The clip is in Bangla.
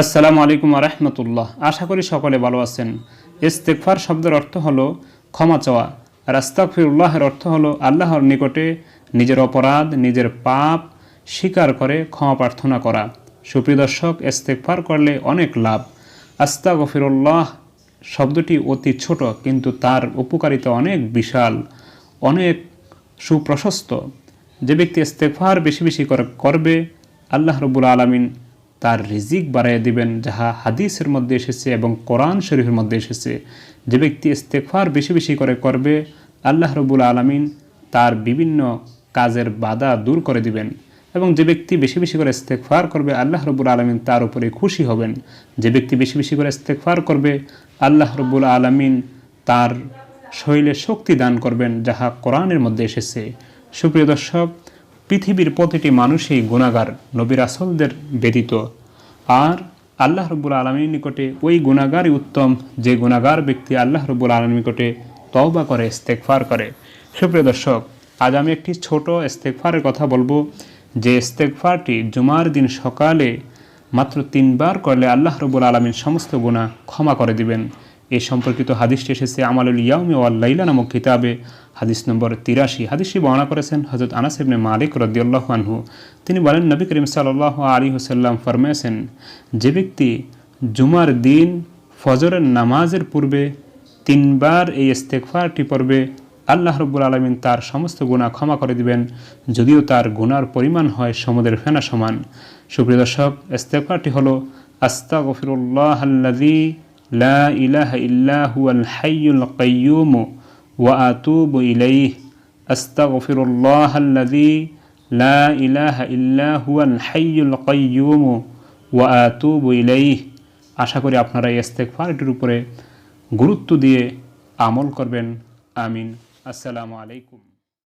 আসসালামু আলাইকুম রহমতুল্লাহ। আশা করি সকলে ভালো আছেন। ইস্তেকফার শব্দের অর্থ হলো ক্ষমা চাওয়া আর আস্তাকফিরুল্লাহের অর্থ হলো আল্লাহর নিকটে নিজের অপরাধ, নিজের পাপ স্বীকার করে ক্ষমা প্রার্থনা করা। সুপ্রিয় দর্শক ইস্তেকফার করলে অনেক লাভ। আস্তাগফিরুল্লাহ শব্দটি অতি ছোট, কিন্তু তার উপকারিতা অনেক বিশাল, অনেক সুপ্রশস্ত। যে ব্যক্তি ইস্তেকফার বেশি বেশি করে, করবে, আল্লাহ রবুল আলমিন তার রিজিক বাড়াইয়া দিবেন, যাহা হাদিসের মধ্যে এসেছে এবং কোরআন শরীফের মধ্যে এসেছে। যে ব্যক্তি ইস্তেকফার বেশি বেশি করে করবে, আল্লাহ রবুল আলমিন তার বিভিন্ন কাজের বাধা দূর করে দিবেন। এবং যে ব্যক্তি বেশি বেশি করে ইস্তেকফার করবে, আল্লাহ রবুল আলমিন তার উপরে খুশি হবেন। যে ব্যক্তি বেশি বেশি করে ইস্তেকফার করবে, আল্লাহ রবুল আলমিন তার শৈলে শক্তি দান করবেন, যাহা কোরআনের মধ্যে এসেছে। সুপ্রিয় দর্শক পৃথিবীর প্রতিটি মানুষই গুণাগার নবীর আসলদের ব্যতীত। আর আল্লাহ রব্বুল আলমীর নিকটে ওই গুণাগারই উত্তম, যে গুণাগার ব্যক্তি আল্লাহ রব্বুল আলমীর নিকটে তওবা করে ইস্তেকফার করে। সুপ্রিয় দর্শক, আজ আমি একটি ছোট ইস্তেকফারের কথা বলব। যে ইস্তেকফারটি জুমার দিন সকালে মাত্র তিনবার করলে আল্লাহ রব্বুল আলমীর সমস্ত গুণা ক্ষমা করে দিবেন। এই সম্পর্কিত হাদিসটি এসেছে, আমালুল ইয়াউমি ওয়াল লাইলা নামক কিতাবে, হাদিস নম্বর তিরাশি। হাদিসটি বর্ণনা করেছেন হজরত আনাস ইবনে মালিক রদিউল্লাহ আনহু। তিনি বলেন, নবী করিম সাল্লাহ আলী হুসাল্লাম ফরমেছেন যে ব্যক্তি জুমার দিন ফজরের নামাজের পূর্বে তিনবার এই ইস্তেকফারটি পড়বে, আল্লাহ রব্বুল আলমিন তার সমস্ত গুণা ক্ষমা করে দিবেন, যদিও তার গুনার পরিমাণ হয় সমুদ্রের ফেনা সমান। সুপ্রিয় দর্শক ইস্তেকফারটি হলো আস্তা গফিরুল্লাহ আল্লাদি লা ইলাহা ইল্লা হুয়াল হাইয়ুল কাইয়ুম ওয়া আতুবু ইলাইহ। আস্তাগফিরুল্লাহ লা ইলাহা ইল্লা হুয়াল হাইয়ুল কাইয়ুম ওয়া আতুবু আশা করি আপনারা এই ইস্তেগফারটির উপরে গুরুত্ব দিয়ে আমল করবেন। আমিন। আসসালামু আলাইকুম।